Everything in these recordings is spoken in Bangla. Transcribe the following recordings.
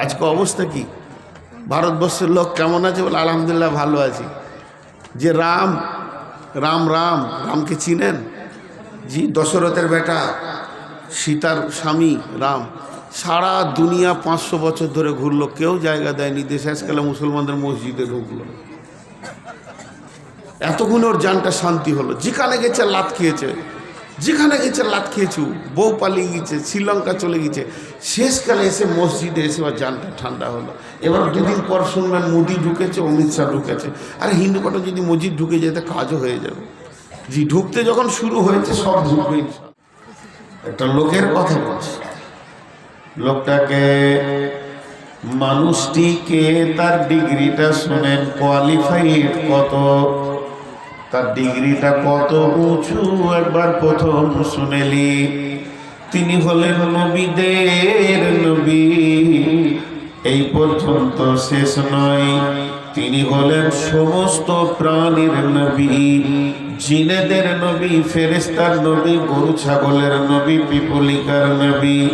আজকে অবস্থা কি? ভারতবর্ষের লোক কেমন আছে বলে আলহামদুলিল্লাহ ভালো আছি। যে রাম রাম রাম, রামকে চিনেন? জি, দশরথের বেটা, সীতার স্বামী, রাম। সারা দুনিয়া পাঁচশো বছর ধরে ঘুরলো, কেউ জায়গা দেয়নি দেশাজকালে মুসলমানদের মসজিদে ঢুকলো। এতক্ষণ ওর জানটা শান্তি হলো। যেখানে গেছে লাত খেয়েছে। যেখানে গেছে লাত খেয়েছু, বউ পালিয়ে গেছে, শ্রীলঙ্কা চলে গেছে, শেষকালে এসে মসজিদে এসে বা জানটা ঠান্ডা হলো। এবার দুদিন পর শুনবেন মোদি ঢুকেছে, অমিত শাহ ঢুকেছে। আর হিন্দু কটা যদি মসজিদ ঢুকে যেতে কাজও হয়ে যাবে। জি, ঢুকতে যখন শুরু হয়েছে, সব ঢুকবে একটা লোকের কথা বলছি। লোকটাকে মানুষটিকে তার ডিগ্রিটা শোনেন কোয়ালিফাইড কত? তার ডিগ্রিটা কত উঁচু? একবার প্রথম শুনেলি। তিনি হলেন নবীদের নবী। এই পর্যন্ত শেষ নয়। তিনি হলেন সমস্ত প্রাণীর নবী। জিনেদের নবী ফেরেস্তার নবী, গরু ছাগলের নবী, পিপলিকার নবী।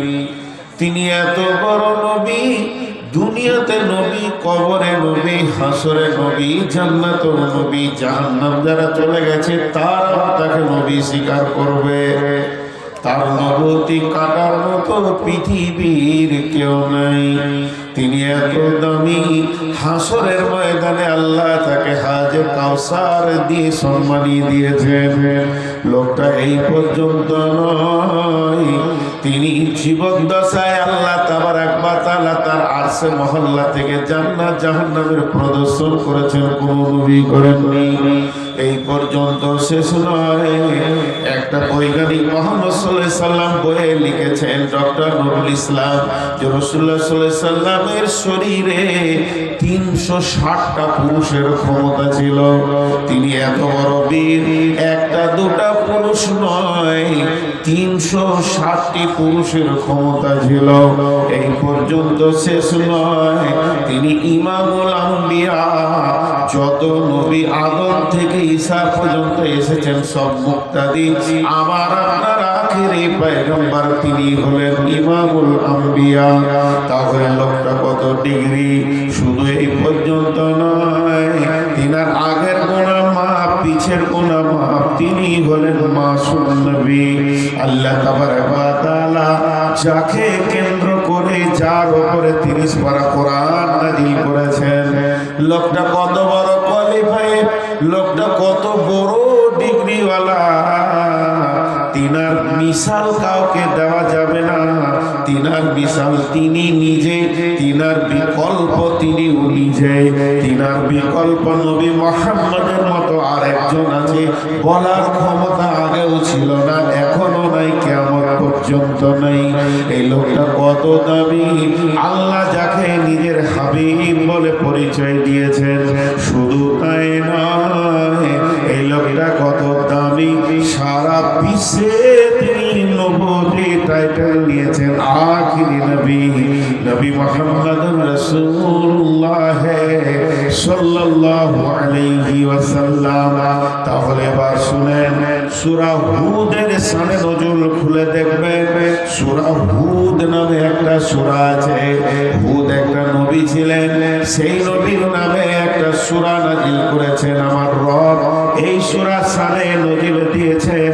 তিনি এত বড় নবী দুনিয়াতে নবী, কবরে নবী, হাসরে নবী জান্নাত নবী, জাহান্নাম যারা চলে গেছে তারা তাকে নবী স্বীকার করবে। তার নবতী কাটার মতো পৃথিবীর কেউ নাই। তিনি এত দামি হাসরের ময়দানে আল্লাহ তাকে হাজে কাউসার দিয়ে সম্মানিয়ে দিয়েছেন। লোকটা এই পর্যন্ত নয়। তিনি জীবন দশায় আল্লাহ তাবার একবার তালা তার আরশে মহল্লা থেকে জান্নাত জাহান্নামের প্রদর্শন করেছেন। কোনো নবী করেননি। এই পর্যন্ত শেষ নয়। একটা বৈজ্ঞানিক মোহাম্মদ সাল্লাহ সাল্লাম বইয়ে লিখেছেন, ডক্টর নুরুল ইসলাম, যে রসুল্লাহ সাল্লাহ সাল্লামের শরীরে তিনশো ষাটটা পুরুষের ক্ষমতা ছিল। তিনি এত বড় বীর, একটা দুটা পুরুষ নয়। তিনশো ষাটটি পুরুষের ক্ষমতা ছিল। এই পর্যন্ত শেষ নয়। তিনি ইমামুল আম্বিয়া, যত নবী আদম থেকে ঈসা পর্যন্ত এসেছেন, সব মুক্তাদি। আমার আপনার আখেরি পয়গম্বর তিনি হলেন ইমামুল আম্বিয়া। তাহলে লোকটা কত ডিগ্রি? শুধু এই পর্যন্ত নয়, তিনার আগের গোনা মাপ তিনি হলেন মাসুম নবী। আল্লাহ তাআলা যাকে কেন্দ্র করে যার উপরে তিরিশ পারা কোরআন নাজিল করেছেন। লোকটা কত বড় কোয়ালিফাইড লোকটা কত বড় ডিগ্রিওয়ালা। তিনার মিশাল কাউকে দেওয়া যাবে না। তিনার বিশাল তিনি নিজে, তিনার বিকল্প তিনি নিজে তিনার বিকল্প নবী মোহাম্মদের মতো আর একজন আছে, বলার ক্ষমতা আগেও ছিল না, এখনও নাই কেমন পর্যন্ত নাই। এই লোকটা কত দামি, আল্লাহ যাকে নিজের হাবিব বলে পরিচয় দিয়েছেন, শুধু তাই নয়, এই লোকটা কত দামি, সারা বিশ্বে টাইটেল নিয়েছেন আখিরি নবী নবী মোহাম্মদ রসুল্লাহ সাল্লাল্লাহু আলাইহি ওয়াসাল্লাম। তাহলে এবার শুনেন, সূরা হুদের সানে নজুল খুলে দেখবেন, সূরা হুদ নামে একটা সূরা আছে। হুদ একটা নবী ছিলেন, সেই নবীর নামে একটা সূরা নাজিল করেছেন আমার রব। এই সূরা সানে নজিল দিয়েছেন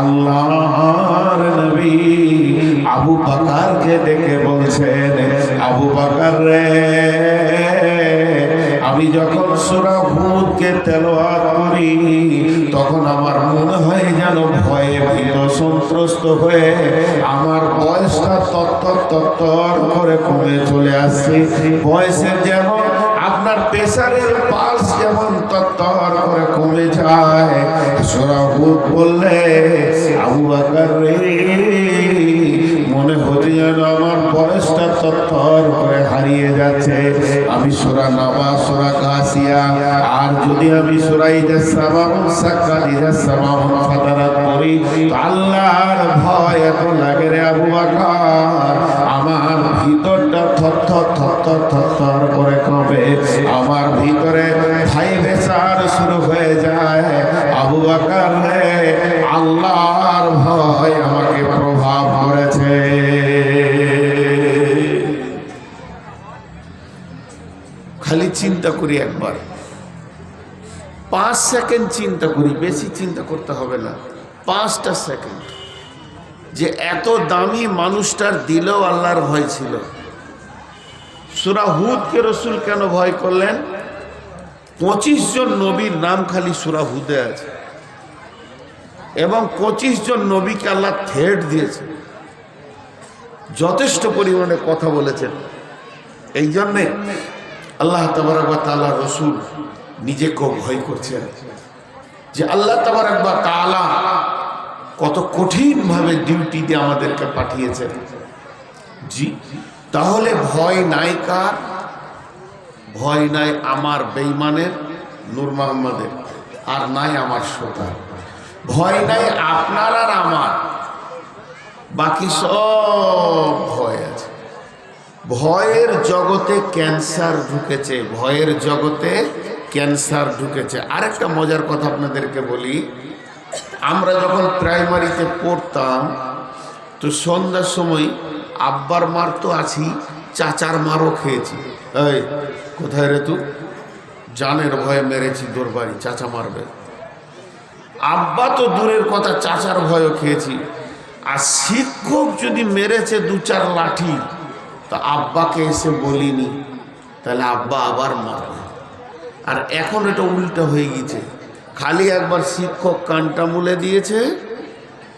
আল্লাহর নবী। আবু বাকারকে দেখে বলছেন, আবু বাকার রে, আমি যখন সূরা হুদকে তেলাওয়াত করি, তখন আমার মনে হয় যেন ভয়ে ভীত, সন্ত্রস্ত হয়ে আমার বয়সটা তত্তর তত্তর করে কমে চলে আসছে। বয়সের যেমন, আপনার প্রেসারের পালস যেমন তত্তর করে কমে যায়। সূরা হুদ বললে, আবু বাকার রে মনে হতে যেন আমার বয়সটা তত্তর করে হারিয়ে যাচ্ছে। আমি সোরা নামা, সোরা কাসিয়া, আর যদি আমি সোরাই সামাউন সাক্কানি সামাউন ফাতারা করি আল্লাহর ভয় এত লাগে রে আবু বাকার। আমার ভিতরটা থরথর থরথর থরথর করে কবে? আমার ভিতরে ভাই বেচার শুরু হয়ে যায়। আবু বাকার রে, আল্লাহর ভয় করেছে খালি চিন্তা করি একবার পাঁচ সেকেন্ড চিন্তা করি বেশি চিন্তা করতে হবে না পাঁচটা সেকেন্ড যে এত দামি মানুষটার দিলেও আল্লাহর ভয় ছিল। সুরা হুদকে রসুল কেন ভয় করলেন? পঁচিশ জন নবীর নাম খালি সুরা হুদে আছে। এবং পঁচিশ জন নবীকে আল্লাহ থ্রেট দিয়েছে। যথেষ্ট পরিমাণে কথা বলেছেন। এই জন্যে আল্লাহ তালা রসুল নিজেকেও ভয় করছেন যে আল্লাহ তাবারাকবা তালা কত কঠিনভাবে ডিউটিতে আমাদেরকে পাঠিয়েছেন। জি, তাহলে ভয় নাই কার? ভয় নাই আমার বেইমানের নূর মোহাম্মদের, আর নাই আমার শ্রোতার। ভয় নাই আপনার আর আমার। বাকি সব ভয় আছে। ভয়ের জগতে ক্যান্সার ঢুকেছে, ভয়ের জগতে ক্যান্সার ঢুকেছে। আরেকটা মজার কথা আপনাদেরকে বলি, আমরা যখন প্রাইমারিতে পড়তাম, তো সন্ধ্যার সময় আব্বার মার তো আছি, চাচার মারও খেয়েছি। এই, কোথায় রে তুই? জানের ভয়ে মেরেছি তোর বাড়ি, চাচা মারবে। আব্বা তো দূরের কথা, চাচার ভয়ও খেয়েছি। আর শিক্ষক যদি মেরেছে দু চার লাঠি, তা আব্বাকে এসে বলিনি, তাহলে আব্বা আবার মারবে। আর এখন এটা উল্টা হয়ে গেছে। খালি একবার শিক্ষক কানটা মুলে দিয়েছে,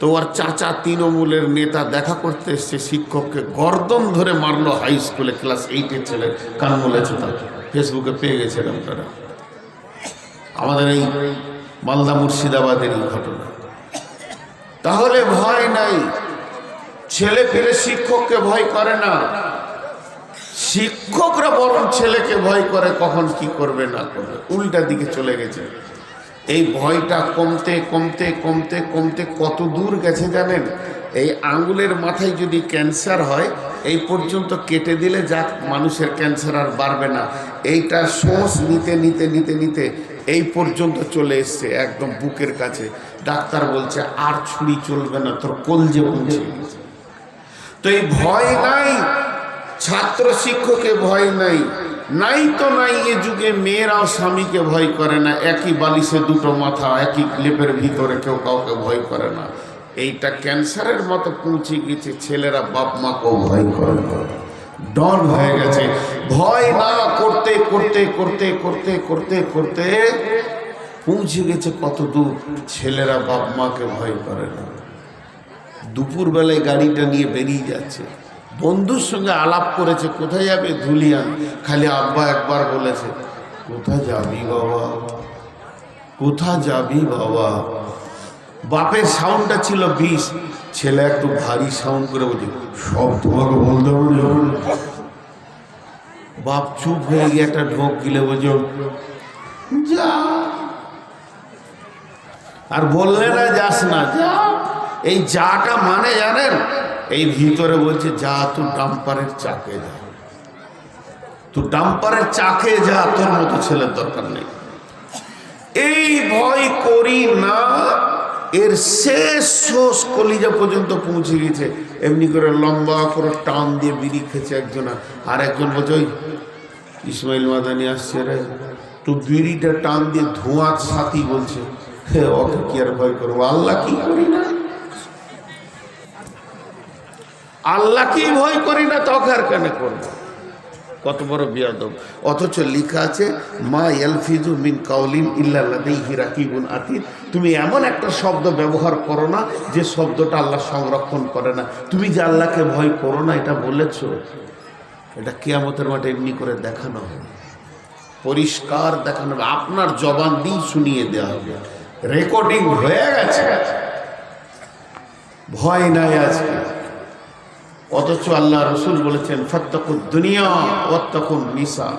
তো ওর চাচা তৃণমূলের নেতা দেখা করতে এসছে, শিক্ষককে গর্দন ধরে মারলো হাই স্কুলে ক্লাস এইটের ছেলে, কান মুলেছে তার। ফেসবুকে পেয়ে গেছিলাম তারা আমাদের এই মালদা মুর্শিদাবাদের এই ঘটনা। তাহলে ভয় নাই। ছেলে পেলে শিক্ষককে ভয় করে না। শিক্ষকরা বরং ছেলেকে ভয় করে, কখন কি করবে না করবে। উল্টা দিকে চলে গেছে। এই ভয়টা কমতে কমতে কমতে কমতে কত দূর গেছে জানেন? এই আঙ্গুলের মাথায় যদি ক্যান্সার হয়, এই পর্যন্ত কেটে দিলে যাক, মানুষের ক্যান্সার আর বাড়বে না। এইটা শ্বাস নিতে নিতে নিতে নিতে এই পর্যন্ত চলে এসছে, একদম বুকের কাছে। ডাক্তার বলছে, আর ছুরি চলবে না, তোর কলজে পৌঁছে তো এই ভয় নাই, ছাত্র শিক্ষকে ভয় নাই নাই তো নাই এ যুগে, মেয়েরাও স্বামীকে ভয় করে না, একই বালিশে দুটো মাথা, একই ক্লিপের ভিতরে কেউ কাউকে ভয় করে না। এইটা ক্যান্সারের মতো পৌঁছে গেছে, ছেলেরা বাপ মাকেও ভয় করে না। ডন হয়ে গেছে। ভয় না করতে করতে করতে করতে করতে করতে পৌঁছে গেছে কত দূর। ছেলেরা বাপ মাকে ভয় করে না। দুপুর বেলায় গাড়িটা নিয়ে বেরিয়ে যাচ্ছে। বন্ধুর সঙ্গে আলাপ করেছে, কোথায় যাবে ধুলিয়ান খালি আব্বা একবার বলেছে, কোথায় যাবি বাবা? কোথা যাবি বাবা? বাপের সাউন্ডটা ছিল বিষ। ছেলে একটু ভারী সাউন্ড করে বলছে, সব তোমাকে বলতে হবে বাপ চুপ হয়ে গিয়ে একটা ঢোক গিলে বলছে, যা। আর বললে না, যাস না, যা। এই যাটা মানে জানেন, এই ভিতরে বলছে, যা তুই ডাম্পারের চাকে যা। তুই ডাম্পারের চাকে যা, তোর মতো ছেলের দরকার নেই। এই ভয় করি না। এর শেষ শোষ কলিজা পর্যন্ত পৌঁছে গেছে। এমনি করে লম্বা করে টান দিয়ে বিড়ি খেছে একজনা। আর একজন বলছে, ওই ইসমাইল মাদানি আসছে রে। তো বিড়িটা টান দিয়ে ধোঁয়ার সাথী বলছে। ওকে কি আর ভয় করব? আল্লাহ কি করি না? আল্লাহকেই ভয় করি না তোকে আর কেন করব? কত বড় বিয়াদব। অথচ লেখা আছে, মা ইয়ালফিজু মিন কাউলিন ইল্লাল্লাহি রাকিবুন আতিদ তুমি এমন একটা শব্দ ব্যবহার করো না যে শব্দটা আল্লাহ সংরক্ষণ করে না। তুমি যে আল্লাহকে ভয় করো না, এটা বলেছ? এটা কেয়ামতের মাঠে এমনি করে দেখানো হবে। পরিষ্কার দেখানো হবে। আপনার জবান দিয়ে শুনিয়ে দেওয়া হবে। রেকর্ডিং হয়ে গেছে। ভয় নাই আজকে। অথচ আল্লাহ রসুল বলেছেন ফত্তকুন দুনিয়া অত্তকুন নিসা।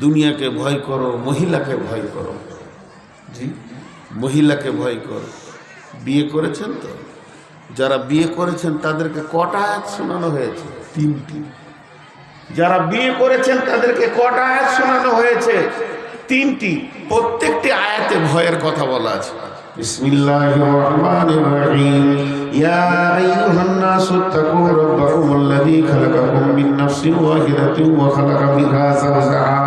দুনিয়াকে ভয় করো, মহিলাকে ভয় করো। জি? মহিলাকে ভয় করো। বিয়ে করেছেন তো? যারা বিয়ে করেছেন, তাদেরকে কটা আয়াত শোনানো হয়েছে? তিনটি। যারা বিয়ে করেছেন, তাদেরকে কটা আয়াত শোনানো হয়েছে? তিনটি। প্রত্যেকটি আয়াতে ভয়ের কথা বলা আছে। بسم الله الرحمن الرحيم يا أيها الناس اتقوا ربكم الذي خلقكم من نفس واحدة وخلق منها زوجها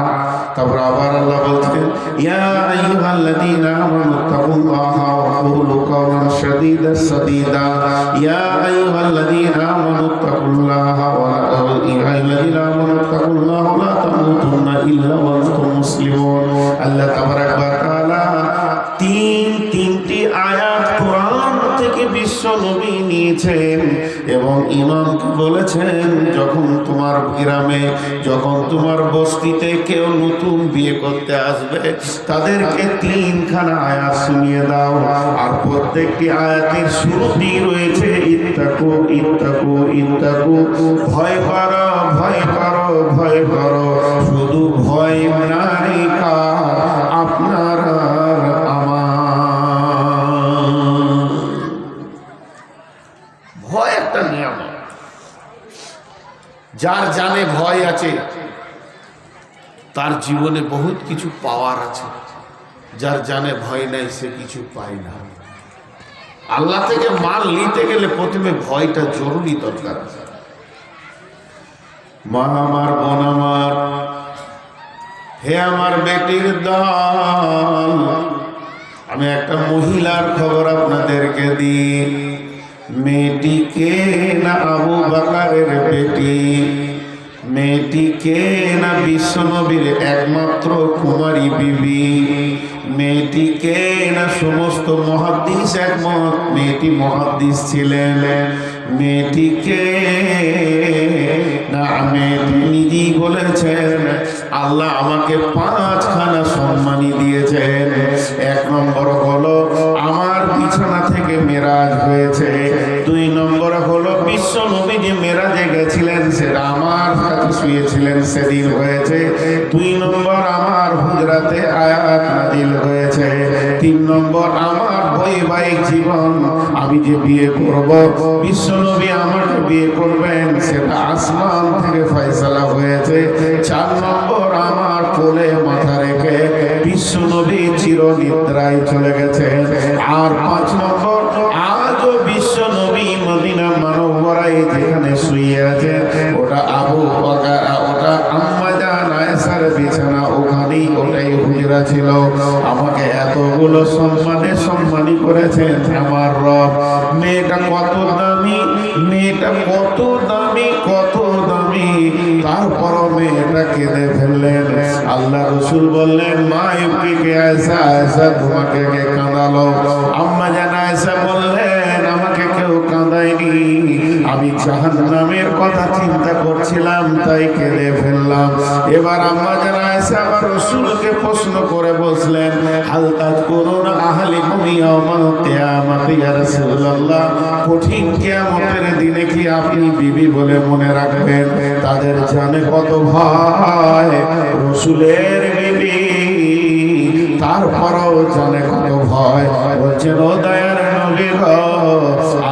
তারপর আবার আল্লাহ বলছেন ইয়া আইয়ুহাল্লাযীনা আমানু তাকুল্লাহা ওয়া কুলু কাওলান সাদীদা সাদীদা ইয়া আইয়ুহাল্লাযীনা আমানু তাকুল্লাহা ওয়া ইয়া আইয়ুহাল্লাযীনা আমানু তাকুল্লাহা ওয়া লা তামুতুন্না ইল্লা ওয়া আনতুম মুসলিমুন আল্লাহ তাবারাক ওয়া নবী নিয়েছেন এবং ইমামকে বলেছেন, যখন তোমার গ্রামে, যখন তোমার বস্তিতে কেউ নতুন বিয়ে করতে আসবে, তাদেরকে তিনখানা আয়াত শুনিয়ে দাও। আর প্রত্যেকটি আয়াতের শুরুতেই রয়েছে, ইত্তাকু ইত্তাকু ইত্তাকু, ভয় করো ভয় করো ভয় করো, শুধু ভয় নাই কার যার জানে ভয় আছে, তার জীবনে বহুত কিছু পাওয়ার আছে। যার জানে ভয় নাই, সে কিছু পায় না। আল্লাহ থেকে মাল নিতে গেলে প্রথমে ভয়টা জরুরি দরকার আছে। মা আমার, বোন আমার, হে আমার বেটির দল, আমি একটা মহিলার খবর আপনাদেরকে দিই। মেয়েটিকে না আবু বাকারের বেটি। মেয়েটিকে না বিশ্বনবীর একমাত্র কুমারী বিবি। মেয়েটিকে না সমস্ত মহাদ্দিস একমত। মেয়েটি মহাদ্দিস ছিলেন। মেয়েটিকে না মেয়েটি নিজেই বলেছেন, আল্লাহ আমাকে পাঁচখানা সেটা আমার কাছে শুয়েছিলেন সেদিন হয়েছে। দুই নম্বর আমার হুজরাতে আয়াত নাজিল হয়েছে। তিন নম্বর আমার বৈবাহিক জীবন আমি যে বিয়ে করব বিশ্ব নবী আমাকে বিয়ে করবেন, সেটা আসমান থেকে ফয়সালা হয়েছে। চার নম্বর আমার কোলে মাথা রেখে বিশ্ব নবী চির নিদ্রায় চলে গেছে আর পাঁচ নম্বর, আজও বিশ্ব নবী মদিনা মানব যেখানে শুয়ে আছে ওটা আবু ওটা আম্মা জান বিছানা ওখানেই ওটাই হুজরা ছিল। আমাকে এতগুলো সম্মানে সম্মানী করেছেন আমার রব। মেয়েটা কত দামি, মেয়েটা কত দামি কত দামি। তারপরও মেয়েটা কেঁদে ফেললেন। আল্লাহ রসুল বললেন, মা ইউকিকে আয়সা আয়সা তোমাকে কে কাঁদালো? আম্মা জান আয়সা বললেন, আমাকে কেউ কাঁদায়নি। আমি জাহান্নামের কথা চিন্তা করছিলাম, তাই কেঁদে ফেললাম। এবার আম্মা জান আয়সা আবার রসুলকে প্রশ্ন করে বসলেন হালকাত করুন আহলি কুমিয়ামাল কিয়ামাতি রাসূলুল্লাহ? কঠিন কিয়ামতের দিনে কি আপনি বিবি বলে মনে রাখবেন? তাদের জানে কত ভয়। রসুলের বিবি, তারপরও জানে কত ভয়। বলছেন, ও দয়ার নবী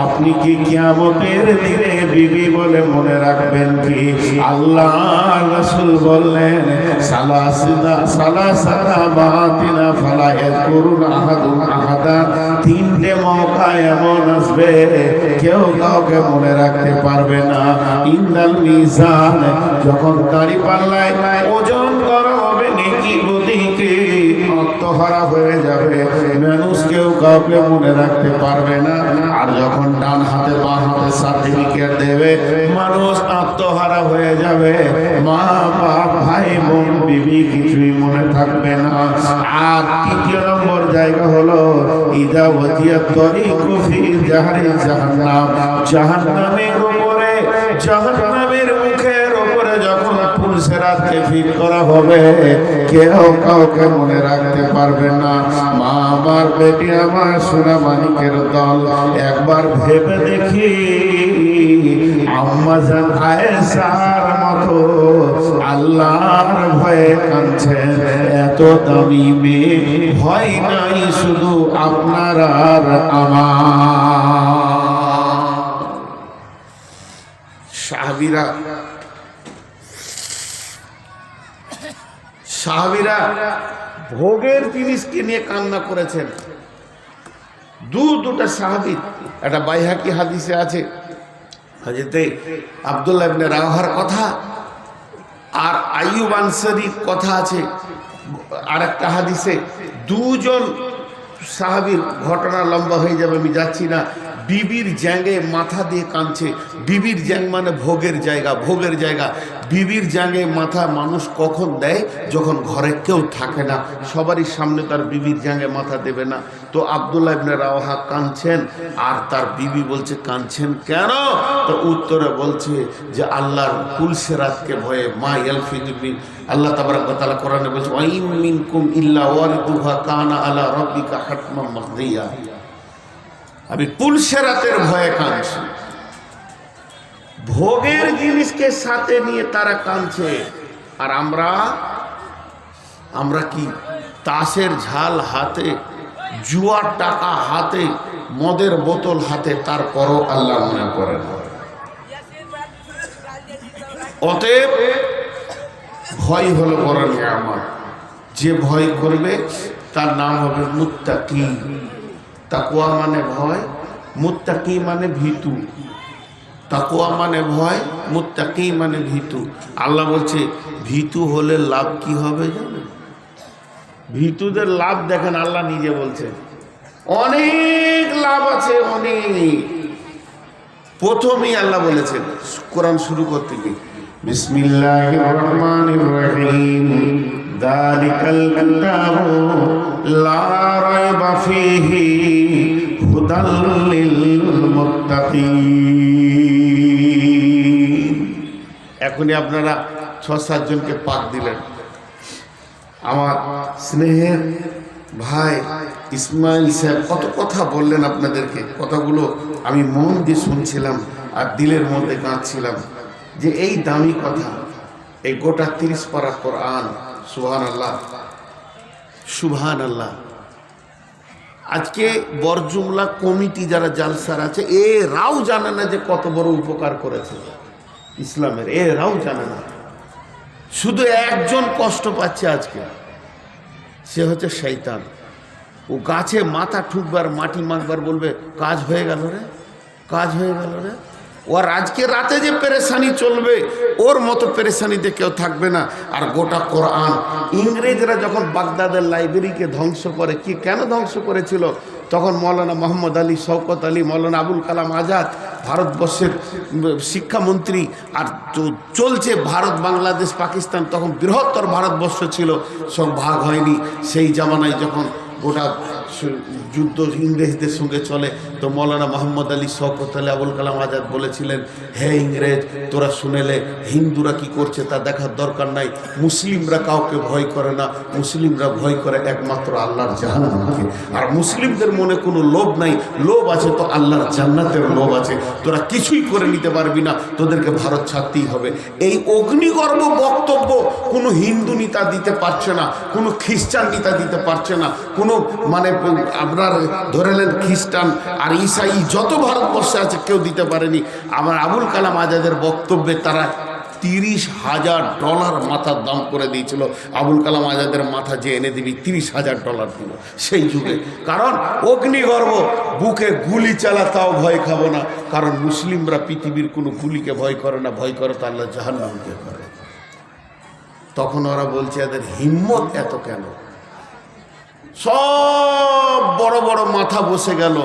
আপনি কি কিয়ামতের দিনে বিবি বলে মনে রাখবেন কি? আল্লাহ রসুল বললেন সালাসিদা বাতিনা ফালা ইয়াজকুরুন আহাদুন আহাদা। তিনটে এমন আসবে, কেউ কাউকে মনে রাখতে পারবে না। ইন্দাল মিজান, যখন দাড়ি পাল্লায় ওজন করা হবে, নেকি বদিকে আত্মহারা হয়ে যাবে। মানুষ কেউ কাউকে মনে রাখতে পারবে না। আর যখন ডান হাতে, বা হাতে সার্টিফিকেট দেবে, মানুষ আত্মহারা হয়ে যাবে। মা, বাপ, ভাই, বোন, বিবি কিছুই মনে থাকবে না। আর তৃতীয় নম্বর জায়গা হলো, ইদা ওয়াজিয়া তরিকু ফি জাহারি জাহান্নাম। জাহান্নামের উপরে, জাহান্নামের মুখের উপরে যখন পুলসেরাতকে ফিট করা হবে। কেউ কাউকে মনে রাখতে পারবে না। মা আমার বেটি আমার সোনা মানিকের দল। একবার ভেবে দেখি, আম্মা জান আয়েশার মতো আল্লাহর ভয়ে কাঁদছে। এত দামি মেয়ে, ভয় নাই শুধু আপনার আর আমার। সাহাবিরা সাহাবিরা ভোগের জিনিসকে নিয়ে কান্না করেছেন। দু, দুটা সাহাবি, একটা বাইহাকি হাদিসে আছে, হাজেতে আব্দুল্লাহ ইবনে রাওয়াহার কথা, আর আইয়ুব আনসারির কথা আছে আর একটা হাদিসে, দুজন সাহাবির ঘটনা লম্বা হয়ে যাবে, আমি যাচ্ছি না। বিবির জ্যাঙ্গে মাথা দিয়ে কাঁদছে। বিবির জ্যাং মানে ভোগের জায়গা ভোগের জায়গা। বিবির জ্যাঙ্গে মাথা মানুষ কখন দেয়? যখন ঘরে কেউ থাকে না। সবারই সামনে তার বিবির জ্যাঙ্গে মাথা দেবে না। তো আবদুল্লাহ ইবনে রাওহা কাঁদছেন, আর তার বিবি বলছে, কাঁদছেন কেন? তো উত্তরে বলছে যে, আল্লাহর কুলসেরাতকে ভয়ে মা ইয়ালফিদুবিন আল্লাহ তাবারাক কোরআনে বলছে ওয়াইম মিনকুম ইল্লা ওয়ারিদুহা কানা আলা রাব্বিকা হাতমান মাকদিয়া আমি পুলসেরাতের ভয়ে কাঁদছি। ভোগের জিনিসকে সাথে নিয়ে তারা কাঁদছে। আর আমরা আমরা কি তাসের ঝাল হাতে, জুয়ার টাকা হাতে, মদের বোতল হাতে তারপরও আল্লাহ মনে করে না অতএব ভয় হলো বড় নিয়ামত। যে ভয় করবে, তার নাম হবে মুত্তাকি তাকুয়া মানে ভয়, মুত্তাকি মানে ভীতু। তাকুয়া মানে ভয়, মুত্তাকি মানে ভীতু। আল্লাহ বলছে, ভীতু হলে লাভ কি হবে জানেন? ভীতুদের লাভ দেখেন আল্লাহ নিজে বলছে অনেক লাভ আছে, অনেক। প্রথমেই আল্লাহ বলেছেন, কোরআন শুরু করতে গিয়ে বিসমিল্লাহির রহমানির রহিম। যালিকাল কিতাবু লা রাইবা ফীহি হুদাল এখনই আপনারা ছ সাতজনকে পাক দিলেন। আমার স্নেহের ভাই ইসমাইল সাহেব কত কথা বললেন আপনাদেরকে, কথাগুলো আমি মন দিয়ে শুনছিলাম আর দিলের মধ্যে কাঁদছিলাম যে এই দামি কথা, এই গোটা তিরিশ পারা কোরআন সুহান আল্লাহ সুহান আল্লাহ আজকে বরজুমলা কমিটি যারা জালসার আছে, এরাও জানে না যে কত বড় উপকার করেছে ইসলামের। এরাও জানে না। শুধু একজন কষ্ট পাচ্ছে আজকে। সে হচ্ছে শৈতান ও গাছে মাথা ঠুকবার, মাটি মাখবার বলবে, কাজ হয়ে গেল রে, কাজ হয়ে গেল রে। ওর আজকে রাতে যে পেরেশানি চলবে, ওর মতো পেরেশানিতে কেউ থাকবে না। আর গোটা কোরআন, ইংরেজরা যখন বাগদাদের লাইব্রেরিকে ধ্বংস করে, কি কেন ধ্বংস করেছিল? তখন মৌলানা মোহাম্মদ আলী শওকত আলী, মৌলানা আবুল কালাম আজাদ, ভারতবর্ষের শিক্ষামন্ত্রী, আর চলছে ভারত, বাংলাদেশ, পাকিস্তান, তখন বৃহত্তর ভারতবর্ষ ছিল, সব ভাগ হয়নি। সেই জামানায় যখন গোটা যুদ্ধ ইংরেজদের সঙ্গে চলে। তো মৌলানা মোহাম্মদ আলী শওকত আলী আবুল কালাম আজাদ বলেছিলেন, হে ইংরেজ, তোরা শুনেলে হিন্দুরা কি করছে তা দেখার দরকার নাই। মুসলিমরা কাউকে ভয় করে না। মুসলিমরা ভয় করে একমাত্র আল্লাহর জাহান্নামকে। আর মুসলিমদের মনে কোনো লোভ নাই। লোভ আছে তো আল্লাহর জান্নাতের লোভ আছে। তোরা কিছুই করে নিতে পারবি না। তোদেরকে ভারত ছাড়তেই হবে। এই অগ্নিগর্ভ বক্তব্য কোনো হিন্দু নেতা দিতে পারছে না, কোনো খ্রিস্টান নেতা দিতে পারছে না, কোনো মানে আপনার ধরে নেন খ্রিস্টান আর ইসাই, যত ভারতবর্ষে আছে কেউ দিতে পারেনি। আমার আবুল কালাম আজাদের বক্তব্যে তারা তিরিশ হাজার ডলার মাথার দাম করে দিয়েছিল। আবুল কালাম আজাদের মাথা যে এনে দিবি, তিরিশ হাজার ডলার দিল সেই যুগে। কারণ অগ্নিগর্ভ, বুকে গুলি চালা, তাও ভয় খাব না। কারণ মুসলিমরা পৃথিবীর কোনো গুলিকে ভয় করে না, ভয় করে তো আল্লাহ জাহান্নামকে করে। তখন ওরা বলছে, এদের হিম্মত এত কেন? সব বড় বড় মাথা বসে গেল।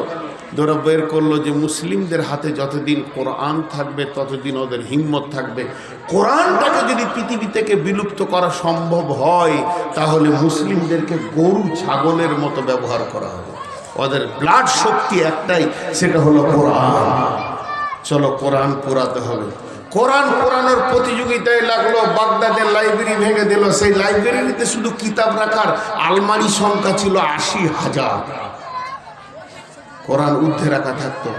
ধরো বের করল যে মুসলিমদের হাতে যতদিন কোরআন থাকবে, ততদিন ওদের হিম্মত থাকবে। কোরআনটাকে যদি পৃথিবী থেকে বিলুপ্ত করা সম্ভব হয়, তাহলে মুসলিমদেরকে গরু, ছাগলের মতো ব্যবহার করা হবে। ওদের ব্লাড শক্তি একটাই, সেটা হলো কোরআন। চলো কোরআন পোড়াতে হবে। কোরআন পোড়ানোর প্রতিযোগিতায় লাগল, বাগদাদের লাইব্রেরি ভেঙে দিল। সেই লাইব্রেরিতে শুধু কিতাব রাখার আলমারি সংখ্যা ছিল আশি হাজার। কোরআন ঊর্ধ্বে রাখা থাকতো।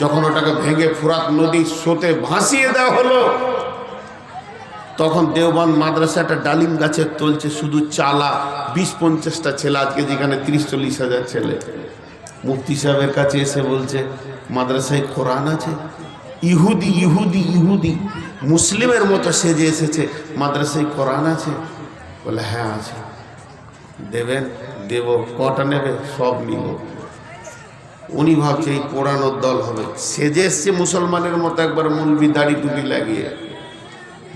যখন ওটাকে ভেঙে ফুরাত নদী স্রোতে ভাসিয়ে দেওয়া হলো, তখন দেওবান মাদ্রাসা একটা ডালিম গাছের তলছে শুধু চালা, বিশ পঞ্চাশটা ছেলে, আজকে যেখানে তিরিশ চল্লিশ হাজার ছেলে। মুফতি সাহেবের কাছে এসে বলছে, মাদ্রাসায় কোরআন আছে? ইহুদি ইহুদি ইহুদি। মুসলিমের মতো সেজে এসেছে। মাদ্রাসায় কোরআন আছে? বলে হ্যাঁ আছে। দেবেন? দেব। কটা নেবে? সব নিব। উনি ভাবছে, এই পোড়ানোর দল হবে। সেজে এসছে মুসলমানের মতো একবার মুলবি দাড়ি টুপি লাগিয়ে।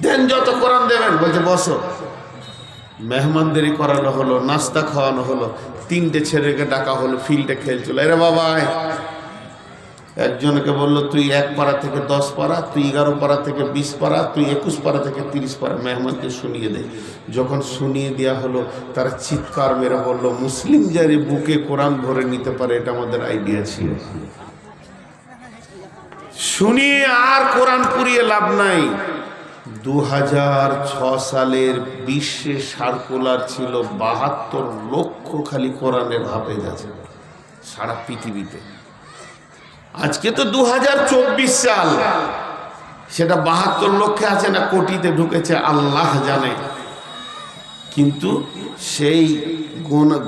দেন যত কোরআন দেবেন। বলছে, বসো। মেহমানদেরই করানো হলো, নাস্তা খাওয়ানো হলো। তিনটে ছেলেকে ডাকা হলো, ফিল্ডে খেলছিল। এরে বাবা। একজনকে বলল, তুই এক পাড়া থেকে দশ পাড়া, তুই এগারো পাড়া থেকে বিশ পাড়া, তুই একুশ পাড়া থেকে তিরিশ পাড়া। মেহমানকে শুনিয়ে দে যখন শুনিয়ে দেওয়া হলো, তারা চিৎকার মেরে বলল, মুসলিম যারে বুকে কোরআন ভরে নিতে পারে, এটা আমাদের আইডিয়া ছিল। শুনিয়ে আর কোরআন পুড়িয়ে লাভ নাই। দু হাজার ছ সালের বিশ্বে সার্কুলার ছিল বাহাত্তর লক্ষ খালি কোরআনের হাফেজ আছে সারা পৃথিবীতে। আজকে তো দু হাজার চব্বিশ সাল। সেটা বাহাত্তর লক্ষে আছে না কোটিতে ঢুকেছে, আল্লাহ জানে। কিন্তু সেই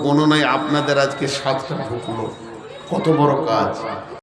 গণনায় আপনাদের আজকে সাতটা ঢুকলো। কত বড় কাজ।